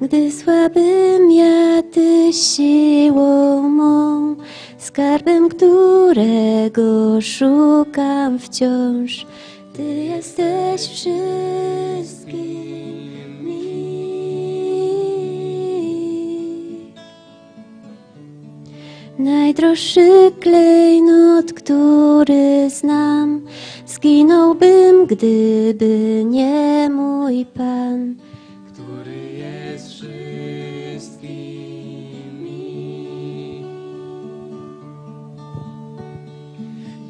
Gdy słabym ja Ty siłą mą, skarbem, którego szukam wciąż, Ty jesteś wszystkim mi. Najdroższy klejnot, który znam, zginąłbym, gdyby nie mój Pan.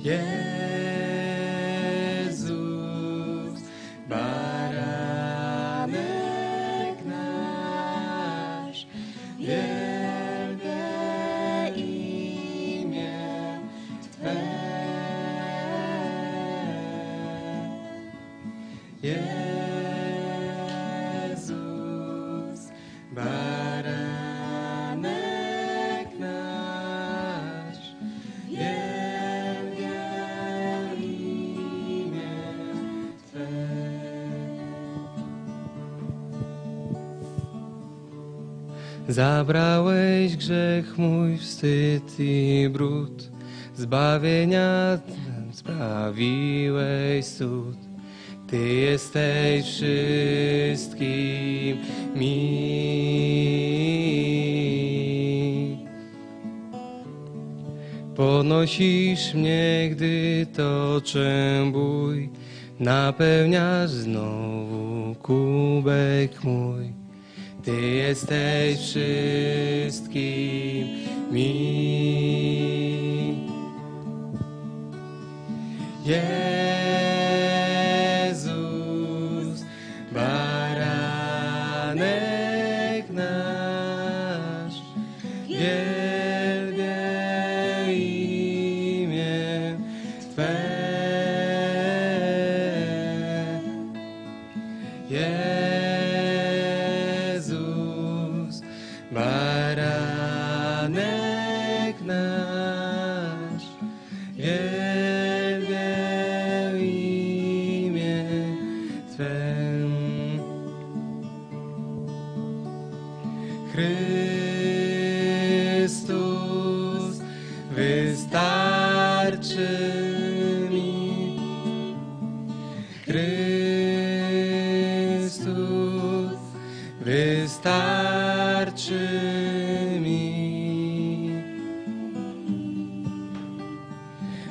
Jezus, baranek nasz, wielkie imię Twe. Zabrałeś grzech mój, wstyd i brud, zbawienia sprawiłeś cud. Ty jesteś wszystkim mi. Podnosisz mnie, gdy toczę bój, napełniasz znowu kubek mój. Ty jesteś wszystkim mi. Jezus, baranek nasz, baranek nasz, wielbie imię Twe. Chrystus wystarczy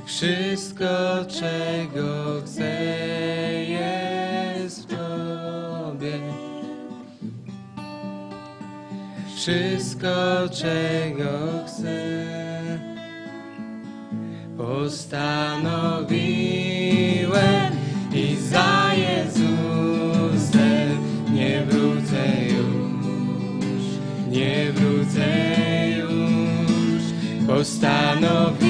Wszystko, czego chcę, jest w Tobie. Wszystko, czego chcę, postanowiłem i za Jezusem nie wrócę już, nie wrócę już. Postanowiłem.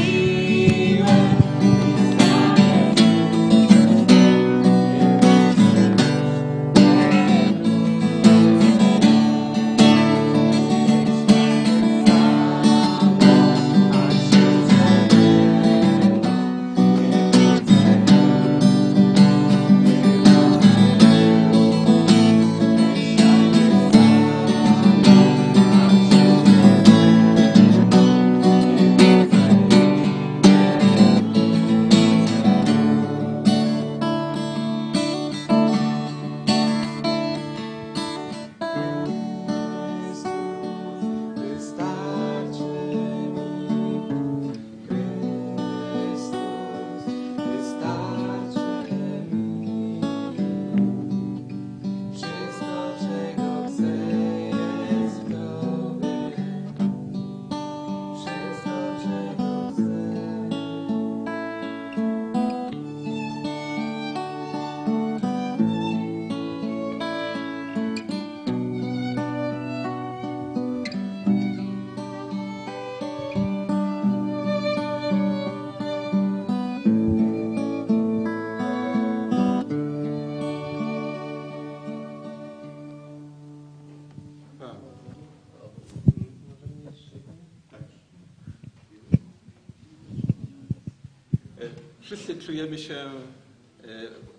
Wszyscy czujemy się e,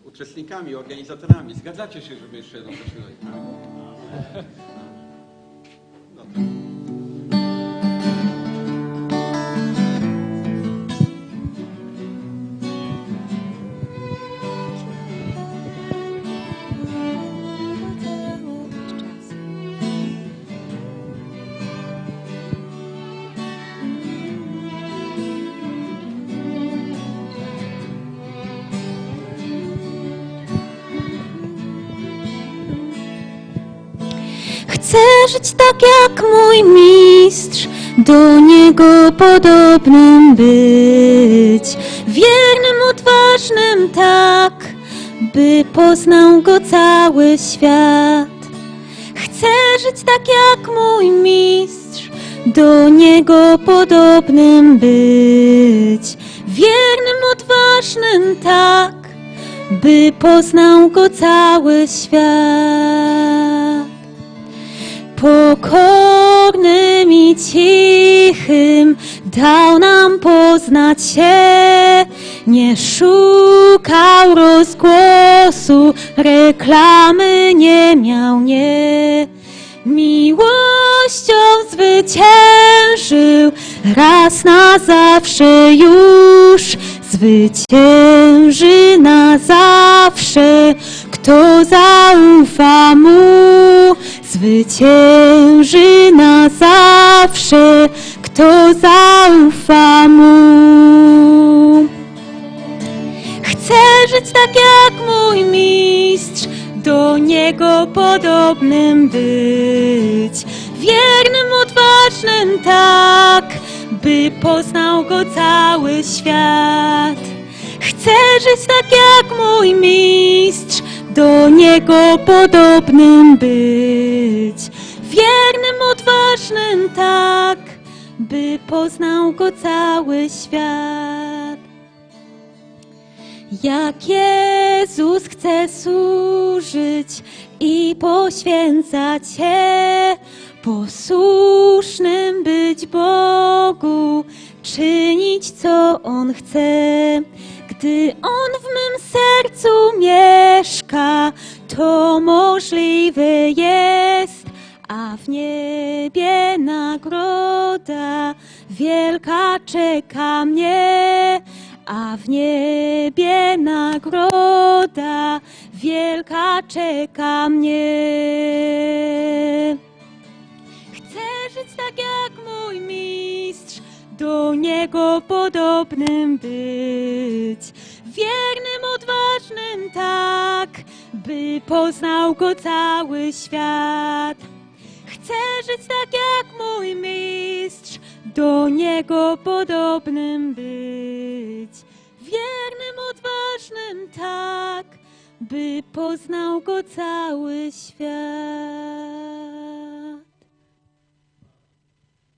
uczestnikami, organizatorami. Zgadzacie się, żeby jeszcze jedną zaśpiewać? Chcę żyć tak jak mój mistrz, do niego podobnym być, wiernym, odważnym tak, by poznał go cały świat. Chcę żyć tak jak mój mistrz, do niego podobnym być, wiernym, odważnym tak, by poznał go cały świat. Pokornym i cichym dał nam poznać się, nie szukał rozgłosu, reklamy nie miał, nie. Miłością zwyciężył, raz na zawsze już zwycięży na zawsze, kto zaufa mu, zwycięży na zawsze, kto zaufa mu. Chcę żyć tak jak mój mistrz, do niego podobnym być, wiernym, odważnym tak, by poznał go cały świat. Chcę żyć tak jak mój mistrz, do niego podobnym być, wiernym, odważnym tak, by poznał go cały świat. Jak Jezus chce służyć i poświęcać się, posłusznym być Bogu, czynić co On chce. Gdy On w mym sercu mieszka, to możliwe jest, a w niebie nagroda wielka czeka mnie, a w niebie nagroda wielka czeka mnie. Chcę żyć tak jak mój mistrz, do niego podobnym być, wiernym, odważnym tak, by poznał go cały świat. Chcę żyć tak jak mój mistrz, do niego podobnym być, wiernym, odważnym tak, by poznał go cały świat.